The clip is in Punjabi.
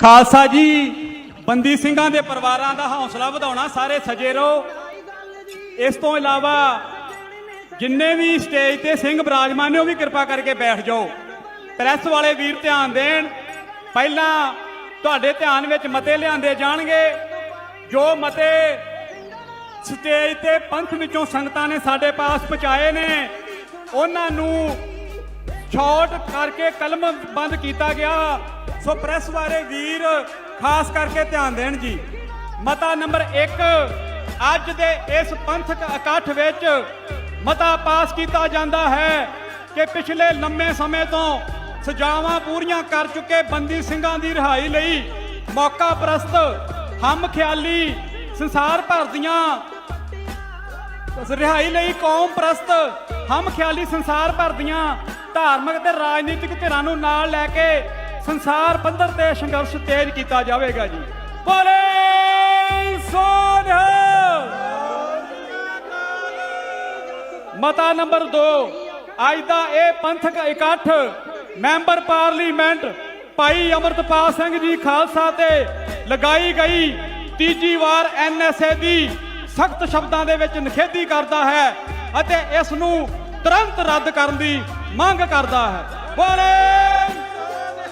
ਖਾਲਸਾ ਜੀ, ਬੰਦੀ ਸਿੰਘਾਂ ਦੇ ਪਰਿਵਾਰਾਂ ਦਾ ਹੌਸਲਾ ਵਧਾਉਣਾ ਸਾਰੇ ਸਜੇ ਰਹੋ ਇਸ ਤੋਂ ਇਲਾਵਾ ਜਿੰਨੇ ਵੀ ਸਟੇਜ ਤੇ ਸਿੰਘ ਬਿਰਾਜਮਾਨ ਨੇ ਉਹ ਵੀ ਕਿਰਪਾ ਕਰਕੇ ਬੈਠ ਜਾਓ। ਪ੍ਰੈਸ ਵਾਲੇ ਵੀਰ ਧਿਆਨ ਦੇਣ। ਪਹਿਲਾਂ ਤੁਹਾਡੇ ਧਿਆਨ ਵਿੱਚ ਮਤੇ ਲਿਆਂਦੇ ਜਾਣਗੇ। ਜੋ ਮਤੇ ਸਟੇਜ ਤੇ ਪੰਥ ਵਿੱਚੋਂ ਸੰਗਤਾਂ ਨੇ ਸਾਡੇ ਪਾਸ ਪਹੁੰਚਾਏ ਨੇ, ਉਹਨਾਂ ਨੂੰ ਸ਼ਾਰਟ ਕਰਕੇ ਕਲਮ ਬੰਦ ਕੀਤਾ ਗਿਆ। ਸੋ ਪ੍ਰੈਸ ਵਾਲੇ ਵੀਰ, ਖਾਸ ਕਰਕੇ ਧਿਆਨ ਦੇਣ ਜੀ। ਮਤਾ ਨੰਬਰ 1 ਅੱਜ ਦੇ ਇਸ ਪੰਥਕ ਇਕੱਠ ਵਿੱਚ ਮਤਾ ਪਾਸ ਕੀਤਾ ਜਾਂਦਾ ਹੈ ਕਿ ਪਿਛਲੇ ਲੰਮੇ ਸਮੇਂ ਤੋਂ ਸਜ਼ਾਵਾਂ ਪੂਰੀਆਂ ਕਰ ਚੁੱਕੇ ਬੰਦੀ ਸਿੰਘਾਂ ਦੀ ਰਿਹਾਈ ਲਈ ਮੌਕਾ ਪ੍ਰਸਤ ਹਮ ਖਿਆਲੀ ਸੰਸਾਰ ਭਰ ਦੀਆਂ ਰਿਹਾਈ ਲਈ ਕੌਮ ਪ੍ਰਸਤ ਹਮ ਖਿਆਲੀ ਸੰਸਾਰ ਭਰ ਦੀਆਂ ਧਾਰਮਿਕ ਤੇ ਰਾਜਨੀਤਿਕ ਧਿਰਾਂ ਨੂੰ ਨਾਲ ਲੈ ਕੇ ਸੰਸਾਰ ਪੱਧਰ ਤੇ ਸੰਘਰਸ਼ ਤੇਜ਼ ਕੀਤਾ ਜਾਵੇਗਾ ਜੀ। ਬੋਲੇ ਸੋਨਿਹਾ ਮਤਾ ਨੰਬਰ 2 ਅੱਜ ਦਾ ਇਹ ਪੰਥਕ ਇਕੱਠ, ਮੈਂਬਰ ਪਾਰਲੀਮੈਂਟ ਭਾਈ ਅਮਰਤਪਾਲ ਸਿੰਘ ਜੀ ਖਾਲਸਾ ਤੇ ਲਗਾਈ ਗਈ ਤੀਜੀ ਵਾਰ ਐਨਐਸਏ ਦੀ ਸਖਤ ਸ਼ਬਦਾਂ ਦੇ ਵਿੱਚ ਨਿਖੇਧੀ ਕਰਦਾ ਹੈ ਅਤੇ ਇਸ ਨੂੰ ਤੁਰੰਤ ਰੱਦ ਕਰਨ ਦੀ ਮੰਗ ਕਰਦਾ ਹੈ। ਬੋਲੇ!